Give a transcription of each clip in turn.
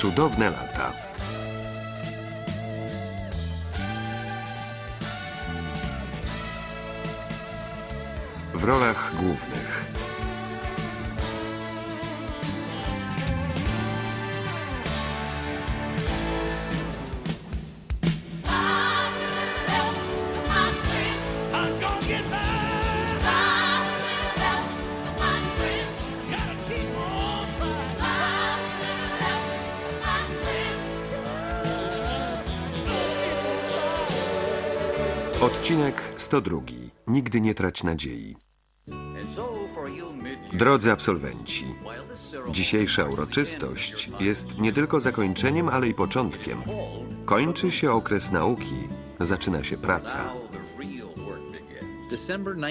Cudowne lata. W rolach głównych Odcinek 102. Nigdy nie trać nadziei. Drodzy absolwenci, dzisiejsza uroczystość jest nie tylko zakończeniem, ale i początkiem. Kończy się okres nauki, zaczyna się praca.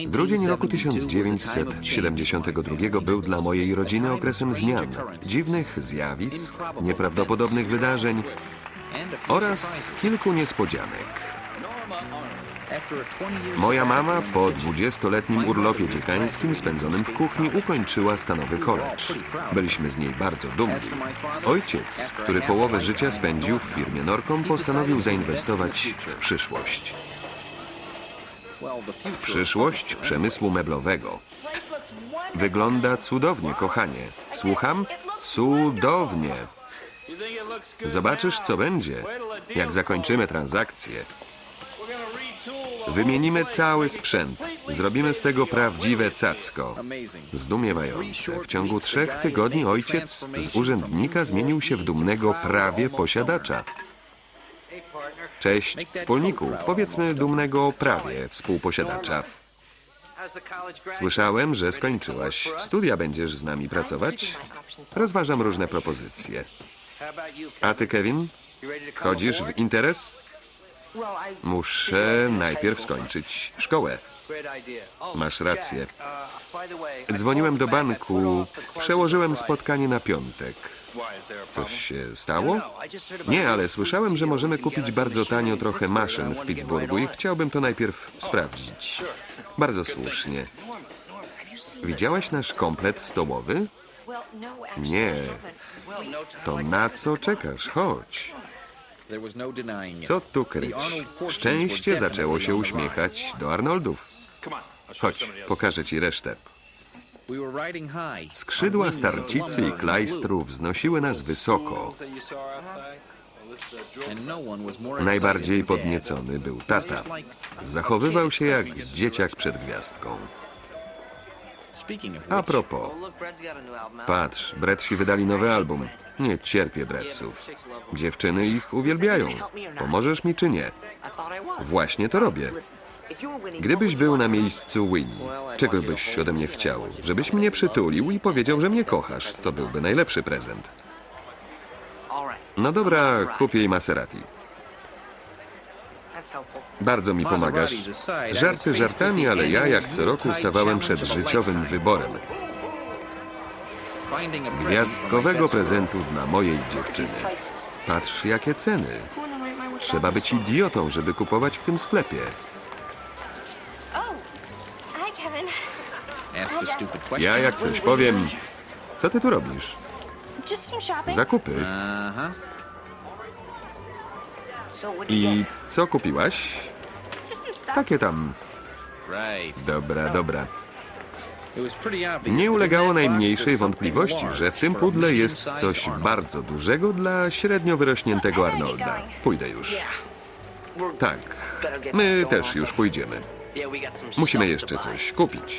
Grudzień roku 1972 był dla mojej rodziny okresem zmian, dziwnych zjawisk, nieprawdopodobnych wydarzeń oraz kilku niespodzianek. Moja mama po 20-letnim urlopie dziekańskim spędzonym w kuchni ukończyła stanowy college. Byliśmy z niej bardzo dumni. Ojciec, który połowę życia spędził w firmie Norcom, postanowił zainwestować w przyszłość. W przyszłość przemysłu meblowego. Wygląda cudownie, kochanie. Słucham? Cudownie. Zobaczysz, co będzie, jak zakończymy transakcję. Wymienimy cały sprzęt. Zrobimy z tego prawdziwe cacko. Zdumiewające. W ciągu trzech tygodni ojciec z urzędnika zmienił się w dumnego prawie posiadacza. Cześć, wspólniku. Powiedzmy dumnego prawie współposiadacza. Słyszałem, że skończyłaś. Studia będziesz z nami pracować? Rozważam różne propozycje. A ty, Kevin? Wchodzisz w interes? Muszę najpierw skończyć szkołę. Masz rację. Dzwoniłem do banku. Przełożyłem spotkanie na piątek. Coś się stało? Nie, ale słyszałem, że możemy kupić bardzo tanio trochę maszyn w Pittsburghu i chciałbym to najpierw sprawdzić. Bardzo słusznie. Widziałaś nasz komplet stołowy? Nie. To na co czekasz? Chodź. Co tu kryć? Szczęście zaczęło się uśmiechać do Arnoldów. Chodź, pokażę ci resztę. Skrzydła starcicy i klajstrów wznosiły nas wysoko. Najbardziej podniecony był tata. Zachowywał się jak dzieciak przed gwiazdką. A propos, patrz, Bretsi wydali nowy album. Nie cierpię Bretsów. Dziewczyny ich uwielbiają. Pomożesz mi czy nie? Właśnie to robię. Gdybyś był na miejscu Winnie, czego byś ode mnie chciał? Żebyś mnie przytulił i powiedział, że mnie kochasz. To byłby najlepszy prezent. No dobra, kupię jej Maserati. Bardzo mi pomagasz. Żarty żartami, ale ja jak co roku stawałem przed życiowym wyborem. Gwiazdkowego prezentu dla mojej dziewczyny. Patrz, jakie ceny. Trzeba być idiotą, żeby kupować w tym sklepie. Ja jak coś powiem... Co ty tu robisz? Zakupy. I co kupiłaś? Takie tam. Dobra, dobra. Nie ulegało najmniejszej wątpliwości, że w tym pudle jest coś bardzo dużego dla średnio wyrośniętego Arnolda. Pójdę już. Tak, my też już pójdziemy. Musimy jeszcze coś kupić.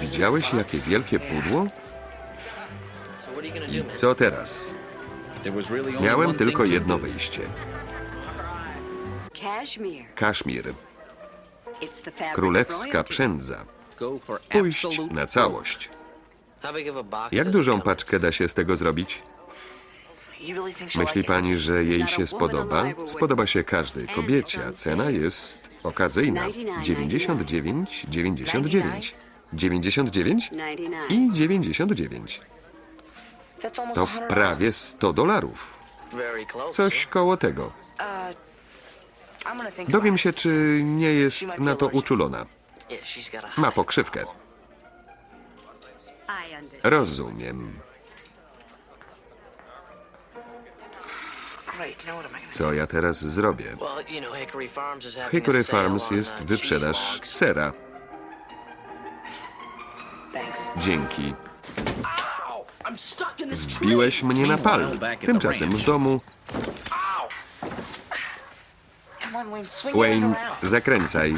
Widziałeś, jakie wielkie pudło? I co teraz? Miałem tylko jedno wyjście. Kaszmir, królewska przędza. Pójść na całość. Jak dużą paczkę da się z tego zrobić? Myśli pani, że jej się spodoba? Spodoba się każdej kobiecie, a cena jest okazyjna. 99, 99, 99 99. i 99. To prawie 100 dolarów. Coś koło tego. Dowiem się, czy nie jest na to uczulona. Ma pokrzywkę. Rozumiem. Co ja teraz zrobię? Hickory Farms W Hickory jest uh, wyprzedaż sera. Dzięki. Ow! I'm stuck in this tree. Biłeś mnie na pal. Tymczasem w domu Wayne, zakręcaj.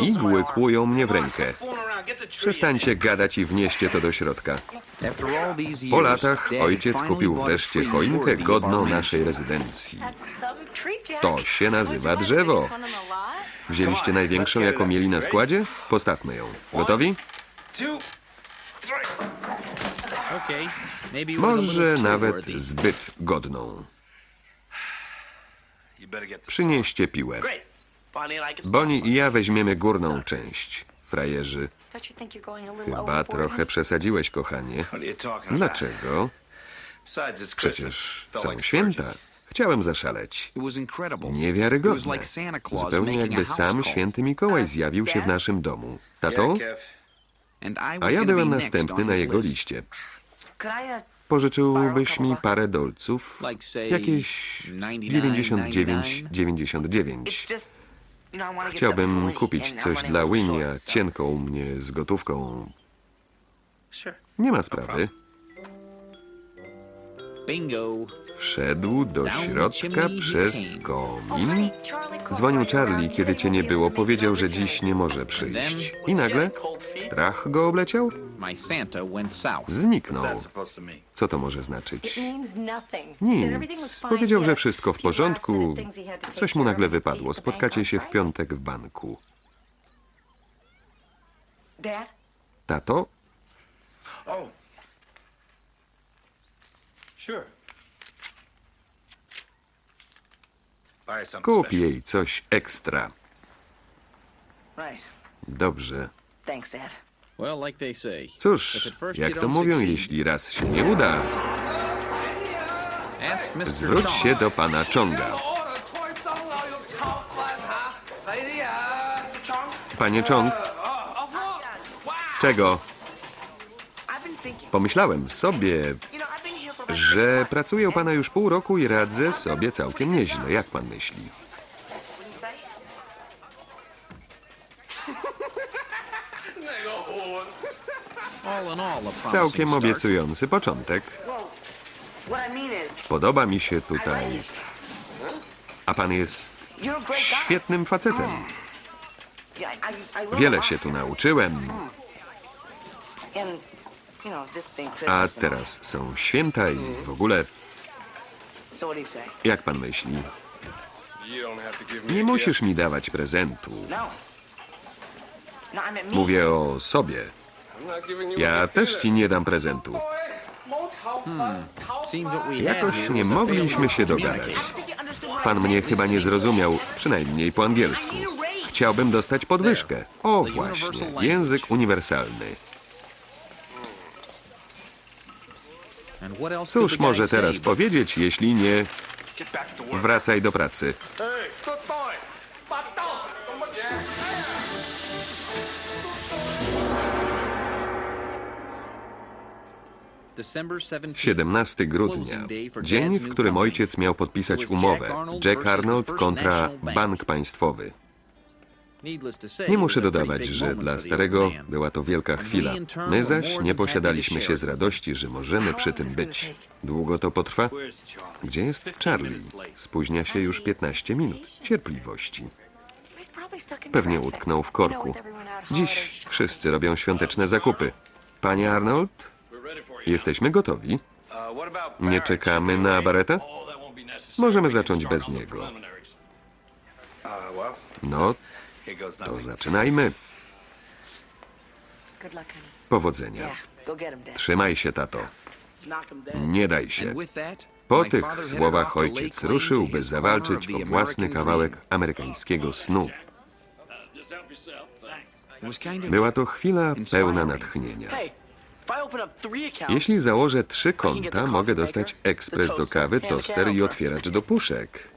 Igły kłują mnie w rękę. Przestańcie gadać i wnieście to do środka. Po latach ojciec kupił wreszcie choinkę godną naszej rezydencji. To się nazywa drzewo. Wzięliście największą, jaką mieli na składzie? Postawmy ją. Gotowi? Może nawet zbyt godną. Przynieście piłę. Bonnie I ja weźmiemy górną część. Frajerzy, chyba trochę przesadziłeś, kochanie. Dlaczego? Przecież są święta. Chciałem zaszaleć. Niewiarygodne. Zupełnie jakby sam święty Mikołaj zjawił się w naszym domu. Tato? A ja byłem następny na jego liście. Pożyczyłbyś mi parę dolców? Jakieś 99,99. it's just, you know, I wanna get Chciałbym kupić coś dla now we're Winnie, a short, so- cienko u mnie z gotówką. Nie ma sprawy. Bingo. Wszedł do środka przez komin. Called Dzwonił Charlie, kiedy cię nie było. Powiedział, że dziś nie może przyjść. I nagle strach go obleciał? My Santa went south. Zniknął. Co to może It znaczyć? means nothing. He said everything was Nic. fine Powiedział, że wszystko w porządku. Coś mu nagle wypadło. Spotkacie się w piątek w banku. Dad? Tato? Oh. Kup jej coś ekstra. Dobrze. Thanks, Dad. Cóż, jak to mówią, jeśli raz się nie uda, zwróć się do pana Chonga. Panie Chong, czego? Pomyślałem sobie, że pracuję u pana już pół roku i radzę sobie całkiem nieźle. Jak pan myśli? Całkiem obiecujący początek. Podoba mi się tutaj. A pan jest świetnym facetem. Wiele się tu nauczyłem. A teraz są święta i w ogóle, jak pan myśli? Nie musisz mi dawać prezentu. Mówię o sobie. Ja też ci nie dam prezentu. Had Jakoś nie mogliśmy się dogadać. Pan mnie chyba nie zrozumiał, przynajmniej po angielsku. Chciałbym dostać podwyżkę. O właśnie, język uniwersalny. Cóż może teraz powiedzieć, jeśli nie wracaj do pracy? 17 grudnia, dzień, w którym ojciec miał podpisać umowę Jack Arnold kontra Bank Państwowy. Nie muszę dodawać, że dla starego była to wielka chwila. My zaś nie posiadaliśmy się z radości, że możemy przy tym być. Długo to potrwa? Gdzie jest Charlie? Spóźnia się już 15 minut. Cierpliwości. Pewnie utknął w korku. Dziś wszyscy robią świąteczne zakupy. Panie Arnold, jesteśmy gotowi. Nie czekamy na Bareta? Możemy zacząć bez niego. No, to zaczynajmy. Powodzenia. Trzymaj się, tato. Nie daj się. Po tych słowach ojciec ruszył, by zawalczyć o własny kawałek amerykańskiego snu. Była to chwila pełna natchnienia. Jeśli założę trzy konta, mogę dostać ekspres do kawy, toster i otwieracz do puszek.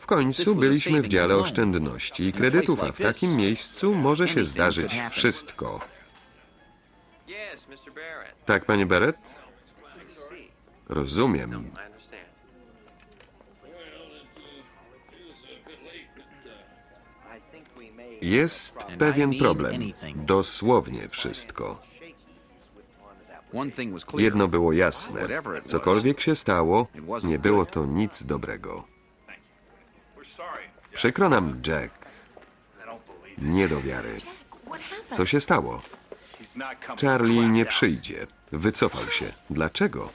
W końcu byliśmy w dziale oszczędności i kredytów, a w takim miejscu może się zdarzyć wszystko. Tak, panie Barrett? Rozumiem. Jest pewien problem. Dosłownie wszystko. Jedno było jasne. Cokolwiek się stało, nie było to nic dobrego. Przykro nam, Jack. Nie do wiary. What happened? Co się stało? Charlie nie przyjdzie. Wycofał się. Dlaczego?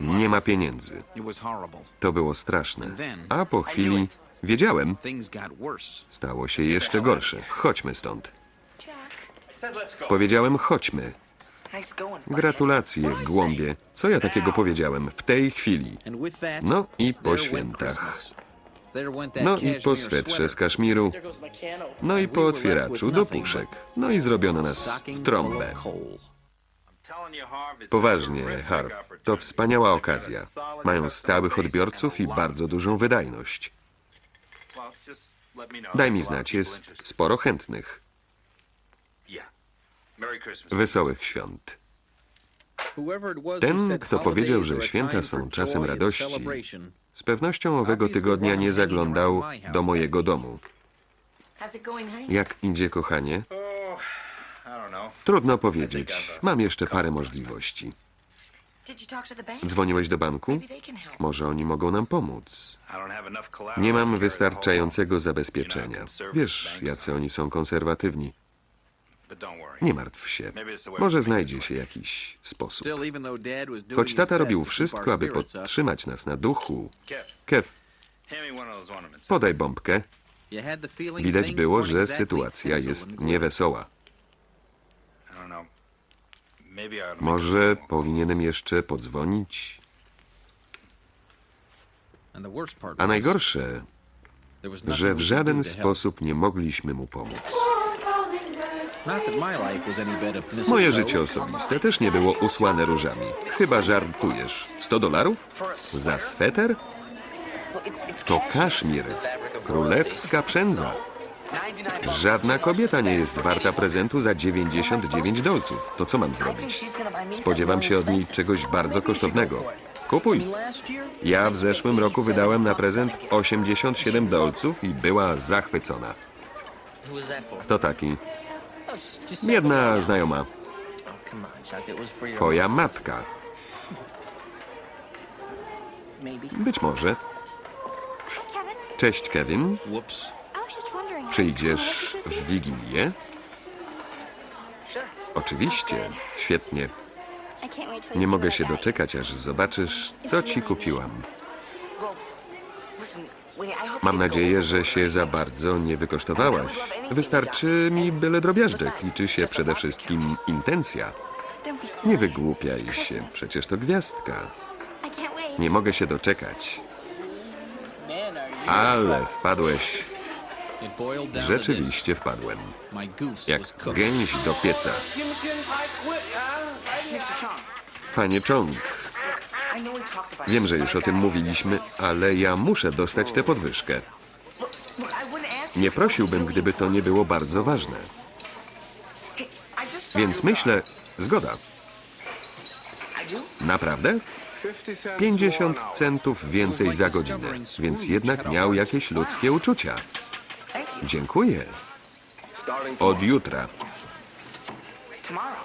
Nie ma pieniędzy. To było straszne. A po chwili wiedziałem, stało się jeszcze gorsze. Chodźmy stąd. Powiedziałem chodźmy. Gratulacje, głąbie. Co ja takiego powiedziałem w tej chwili? With that, No i po świętach. No i po swetrze z kaszmiru. No i po otwieraczu do puszek. No i zrobiono nas w trąbę. Poważnie, Harv. To wspaniała okazja. Mają stałych odbiorców i bardzo dużą wydajność. Daj mi znać, jest sporo chętnych. Wesołych świąt. Ten, kto powiedział, że święta są czasem radości, Z pewnością owego tygodnia nie zaglądał do mojego domu. Jak idzie, kochanie? Oh. Trudno powiedzieć. Mam jeszcze parę możliwości. Dzwoniłeś do banku? Może oni mogą nam pomóc. Nie mam wystarczającego zabezpieczenia. Wiesz, jacy oni są konserwatywni. Nie martw się. Może znajdzie się jakiś sposób. Choć tata robił wszystko, aby podtrzymać nas na duchu. Kev, podaj bombkę. Widać było, że sytuacja jest niewesoła. Może powinienem jeszcze podzwonić? A najgorsze, że w żaden sposób nie mogliśmy mu pomóc. Moje życie osobiste też nie było usłane różami. Chyba żartujesz. 100 dolarów? Za sweter? To kaszmir. Królewska przędza. Żadna kobieta nie jest warta prezentu za 99 dolców. To co mam zrobić? Spodziewam się od niej czegoś bardzo kosztownego. Kupuj. Ja w zeszłym roku wydałem na prezent 87 dolców i była zachwycona. Kto taki? Jedna znajoma. Twoja matka. Być może. Cześć, Kevin. Przyjdziesz w Wigilię? Oczywiście. Świetnie. Nie mogę się doczekać, aż zobaczysz, co ci kupiłam. Well, listen, Winnie, I hope Mam nadzieję, że się za bardzo nie wykosztowałaś. Wystarczy mi byle drobiażdek. Liczy się przede wszystkim intencja. Nie wygłupiaj się, przecież to gwiazdka. Nie mogę się doczekać. Ale wpadłeś. Rzeczywiście wpadłem. Jak gęś do pieca. Panie Chong, wiem, że już o tym mówiliśmy, ale ja muszę dostać tę podwyżkę. Nie prosiłbym, gdyby to nie było bardzo ważne. Więc myślę, zgoda. Naprawdę? 50 centów więcej za godzinę, więc jednak miał jakieś ludzkie uczucia. Dziękuję. Od jutra.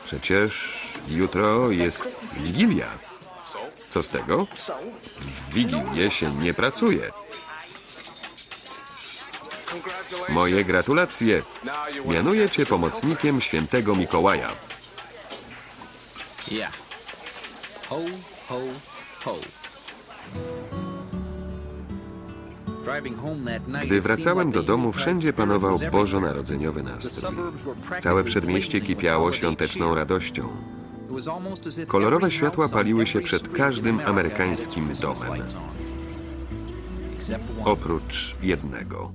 Przecież jutro jest Wigilia. Co z tego? W Wigilię się nie pracuje. Moje gratulacje. Mianuję cię pomocnikiem świętego Mikołaja. Yeah. Ho, ho, ho. Gdy wracałem do domu, wszędzie panował bożonarodzeniowy nastrój. Całe przedmieście kipiało świąteczną radością. Kolorowe światła paliły się przed każdym amerykańskim domem. Oprócz jednego.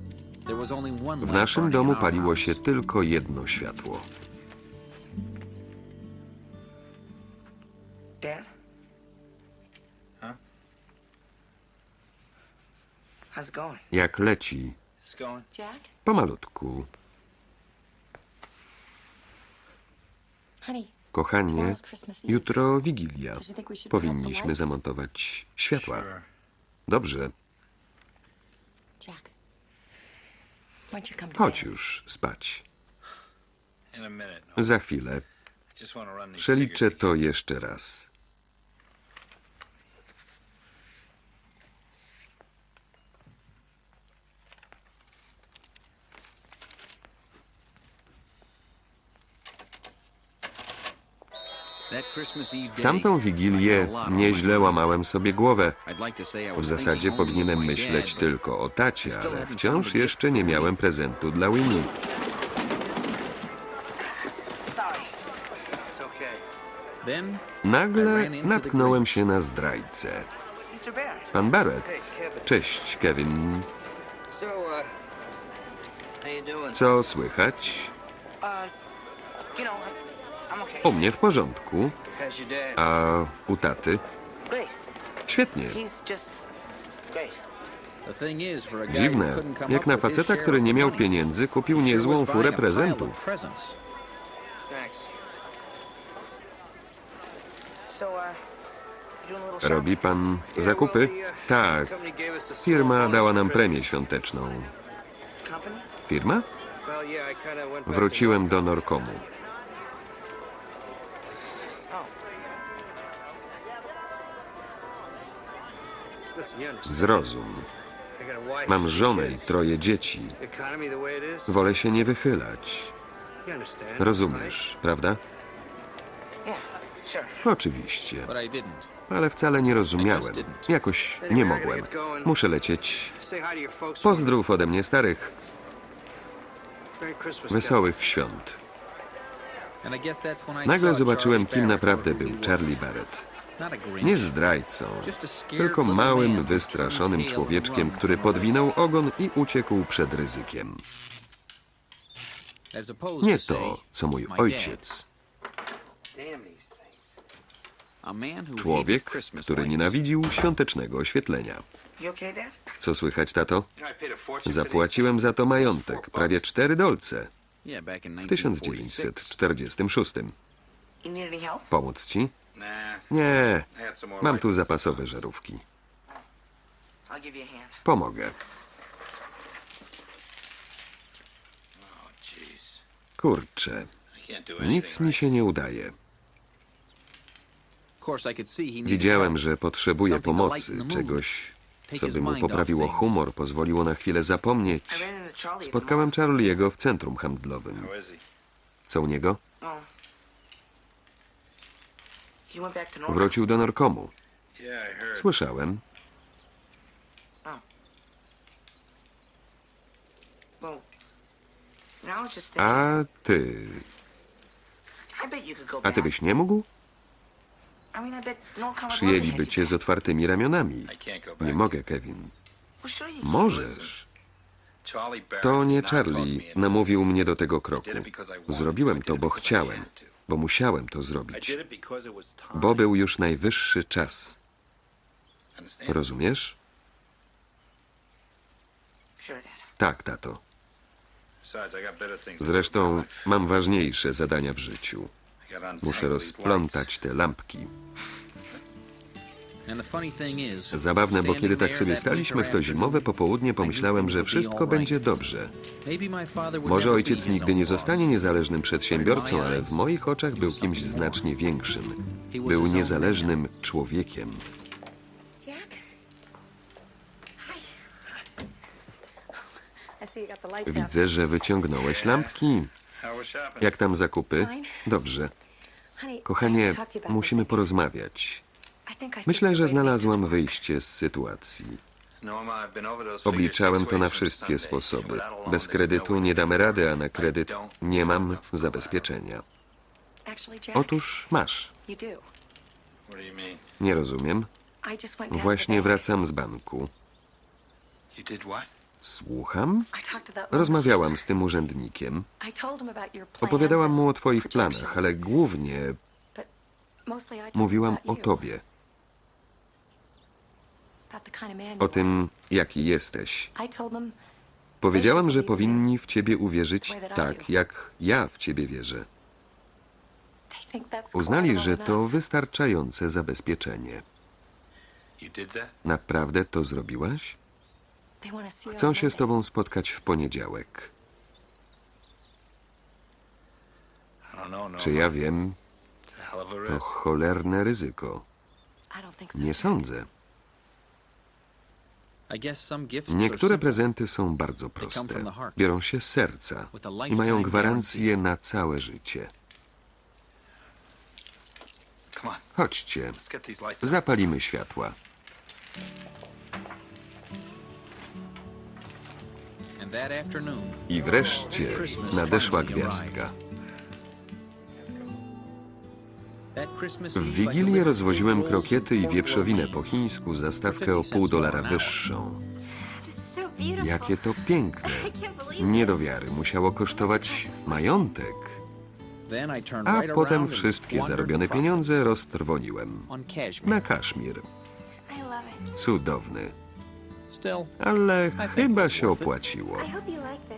W naszym domu paliło się tylko jedno światło. Jak leci, pomalutku. Honey, Kochanie, jutro Wigilia. Powinniśmy zamontować światła. Dobrze, chodź już spać. No. Za chwilę. Przeliczę to jeszcze raz. W tamtą my nieźle łamałem sobie głowę. W zasadzie powinienem myśleć tylko o tacie, ale wciąż jeszcze nie miałem prezentu dla Winnie. Nagle natknąłem się na zdrajcę. Pan Barrett. Cześć, Kevin. Co słychać? U mnie w porządku, a u taty? Świetnie. Dziwne. Jak na faceta, który nie miał pieniędzy, kupił niezłą furę prezentów. Robi pan zakupy? Tak. Firma dała nam premię świąteczną. Firma? Wróciłem do Norkomu. Zrozum. Mam żonę i troje dzieci. Wolę się nie wychylać. Rozumiesz, prawda? Oczywiście. Ale wcale nie rozumiałem. Jakoś nie mogłem. Muszę lecieć. Pozdrów ode mnie starych. Wesołych świąt. Nagle zobaczyłem, kim naprawdę był Charlie. Barrett. Nie zdrajcą, tylko małym, wystraszonym człowieczkiem, który podwinął ogon i uciekł przed ryzykiem. Nie to co mój ojciec. Człowiek, który nienawidził świątecznego oświetlenia. Co słychać, tato? Zapłaciłem za to majątek, prawie cztery dolce, w 1946. 1946. You need any help? Pomóc ci? Nie, mam tu zapasowe żarówki. Pomogę. Kurczę, nic mi się nie udaje. Widziałem, że potrzebuje pomocy, czegoś, co by mu poprawiło humor, pozwoliło na chwilę zapomnieć. Spotkałem. Charlie'ego w centrum handlowym. Co u niego? Wrócił do Norkomu. Słyszałem. Thinking. A ty... A ty byś nie mógł? No Przyjęliby cię z otwartymi ramionami. Nie mogę, Kevin. Możesz. To nie Charlie namówił mnie do tego kroku. Zrobiłem to. Bo chciałem. Bo musiałem to zrobić. Bo był już najwyższy czas. Rozumiesz? Tak, tato. Zresztą mam ważniejsze zadania w życiu. Muszę rozplątać te lampki. Zabawne, bo kiedy tak sobie staliśmy w to zimowe popołudnie, pomyślałem, że wszystko będzie dobrze. Maybe my father would Może never ojciec nigdy nie zostanie niezależnym przedsiębiorcą, ale w moich oczach był kimś znacznie większym. Był niezależnym człowiekiem. Widzę, że wyciągnąłeś lampki. Jak tam zakupy? Dobrze. Kochanie, musimy porozmawiać. Myślę, że znalazłam wyjście z sytuacji. Obliczałem to na wszystkie sposoby. Bez kredytu nie damy rady, a na kredyt nie mam zabezpieczenia. Otóż masz. Nie rozumiem. Właśnie wracam z banku. Słucham? Rozmawiałam z tym urzędnikiem. Opowiadałam mu o twoich planach, ale głównie mówiłam o tobie. O tym, jaki jesteś. Powiedziałam, że powinni w ciebie uwierzyć tak, jak ja w ciebie wierzę. Uznali, że to wystarczające zabezpieczenie. Naprawdę to zrobiłaś? Chcą się z tobą spotkać w poniedziałek. No. Czy ja wiem, to cholerne ryzyko. Nie sądzę. Niektóre prezenty są bardzo proste. Biorą się z serca i mają gwarancję na całe życie. Chodźcie, zapalimy światła. I wreszcie nadeszła gwiazdka. W Wigilię rozwoziłem krokiety i wieprzowinę po chińsku za stawkę o pół dolara wyższą. Jakie to piękne. Nie do wiary, musiało kosztować majątek. A potem wszystkie zarobione pieniądze roztrwoniłem. Na kaszmir. Cudowny. Ale chyba się opłaciło.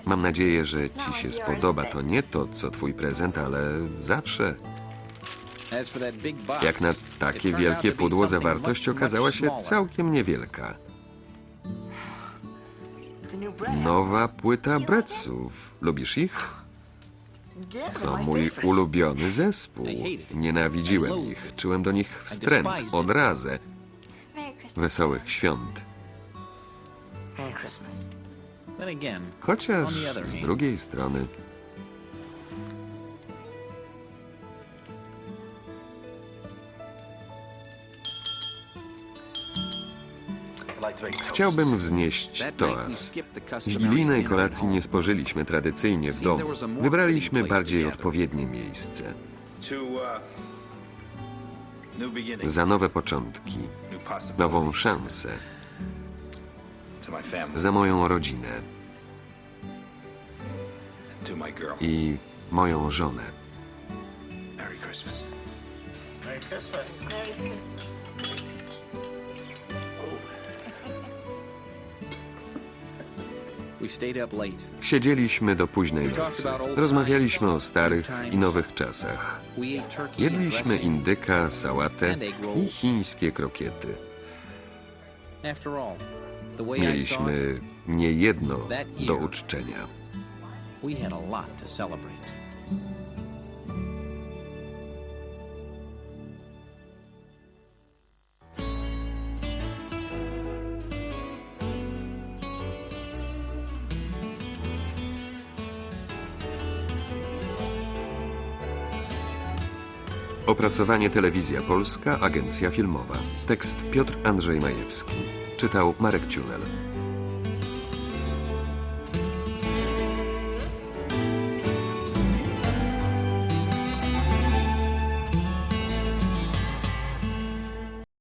Mam nadzieję, że ci się spodoba. To nie to, co twój prezent, ale zawsze. Jak na takie wielkie pudło, zawartość okazała się całkiem niewielka. Nowa płyta Bretsów. Lubisz ich? To mój ulubiony zespół. Nienawidziłem ich. Czułem do nich wstręt, odrazę. Wesołych świąt. Chociaż z drugiej strony chciałbym wznieść toast. Wigilijnej kolacji nie spożyliśmy tradycyjnie w domu. Wybraliśmy bardziej odpowiednie miejsce. Za nowe początki, nową szansę, za moją rodzinę i moją żonę. Merry Christmas. Merry Christmas. Siedzieliśmy do późnej nocy. Rozmawialiśmy o starych i nowych czasach. Jedliśmy indyka, sałatę i chińskie krokiety. Mieliśmy nie jedno do uczczenia. we had a lot to celebrate. Opracowanie Telewizja Polska, Agencja Filmowa. Tekst Piotr Andrzej Majewski. Czytał Marek Ciunel.